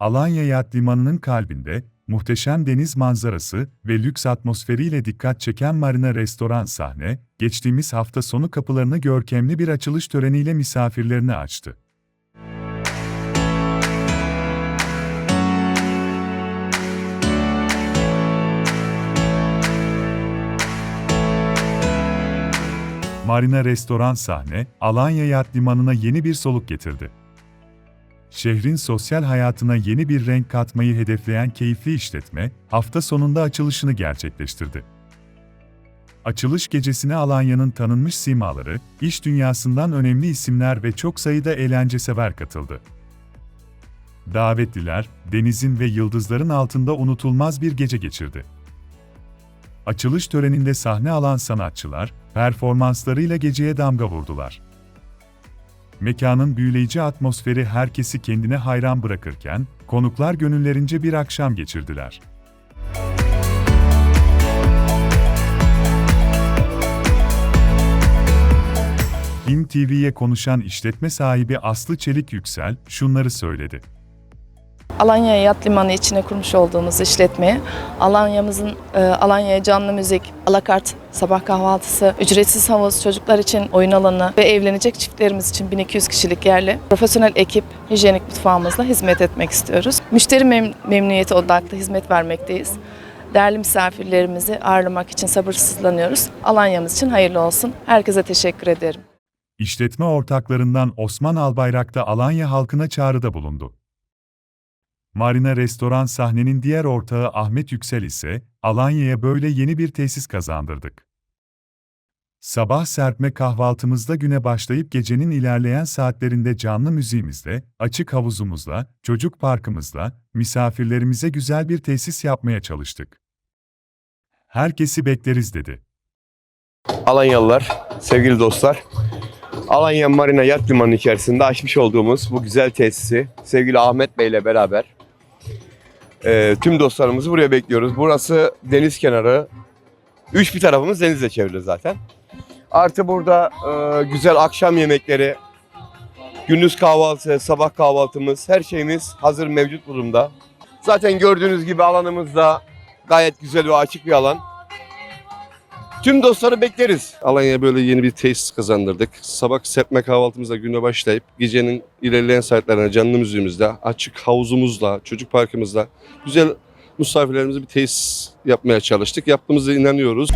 Alanya Yat Limanı'nın kalbinde, muhteşem deniz manzarası ve lüks atmosferiyle dikkat çeken Marina Restoran sahne, geçtiğimiz hafta sonu kapılarını görkemli bir açılış töreniyle misafirlerine açtı. Marina Restoran sahne, Alanya Yat Limanı'na yeni bir soluk getirdi. Şehrin sosyal hayatına yeni bir renk katmayı hedefleyen keyifli işletme, hafta sonunda açılışını gerçekleştirdi. Açılış gecesine Alanya'nın tanınmış simaları, iş dünyasından önemli isimler ve çok sayıda eğlencesever katıldı. Davetliler, denizin ve yıldızların altında unutulmaz bir gece geçirdi. Açılış töreninde sahne alan sanatçılar, performanslarıyla geceye damga vurdular. Mekanın büyüleyici atmosferi herkesi kendine hayran bırakırken, konuklar gönüllerince bir akşam geçirdiler. Him TV'ye konuşan işletme sahibi Aslı Çelik Yüksel şunları söyledi. Alanya Yat Limanı içine kurmuş olduğumuz işletme, Alanya'mızın e, Alanya'ya canlı müzik, alakart, sabah kahvaltısı, ücretsiz havuz, çocuklar için oyun alanı ve evlenecek çiftlerimiz için 1200 kişilik yerli profesyonel ekip, hijyenik mutfağımızla hizmet etmek istiyoruz. Müşteri mem- memnuniyeti odaklı hizmet vermekteyiz. Değerli misafirlerimizi ağırlamak için sabırsızlanıyoruz. Alanya'mız için hayırlı olsun. Herkese teşekkür ederim. İşletme ortaklarından Osman Albayrak da Alanya halkına çağrıda bulundu. Marina Restoran sahnenin diğer ortağı Ahmet Yüksel ise, Alanya'ya böyle yeni bir tesis kazandırdık. Sabah serpme kahvaltımızda güne başlayıp gecenin ilerleyen saatlerinde canlı müziğimizle, açık havuzumuzla, çocuk parkımızla, misafirlerimize güzel bir tesis yapmaya çalıştık. Herkesi bekleriz dedi. Alanyalılar, sevgili dostlar. Alanya Marina Yat Limanı içerisinde açmış olduğumuz bu güzel tesisi sevgili Ahmet Bey ile beraber e, tüm dostlarımızı buraya bekliyoruz. Burası deniz kenarı. Üç bir tarafımız denizle çevrili zaten. Artı burada e, güzel akşam yemekleri, gündüz kahvaltı, sabah kahvaltımız, her şeyimiz hazır mevcut durumda. Zaten gördüğünüz gibi alanımız da gayet güzel ve açık bir alan. Tüm dostları bekleriz. Alanya'ya böyle yeni bir tesis kazandırdık. Sabah serpme kahvaltımızla güne başlayıp gecenin ilerleyen saatlerine canlı müziğimizle, açık havuzumuzla, çocuk parkımızla güzel misafirlerimize bir tesis yapmaya çalıştık. Yaptığımıza inanıyoruz.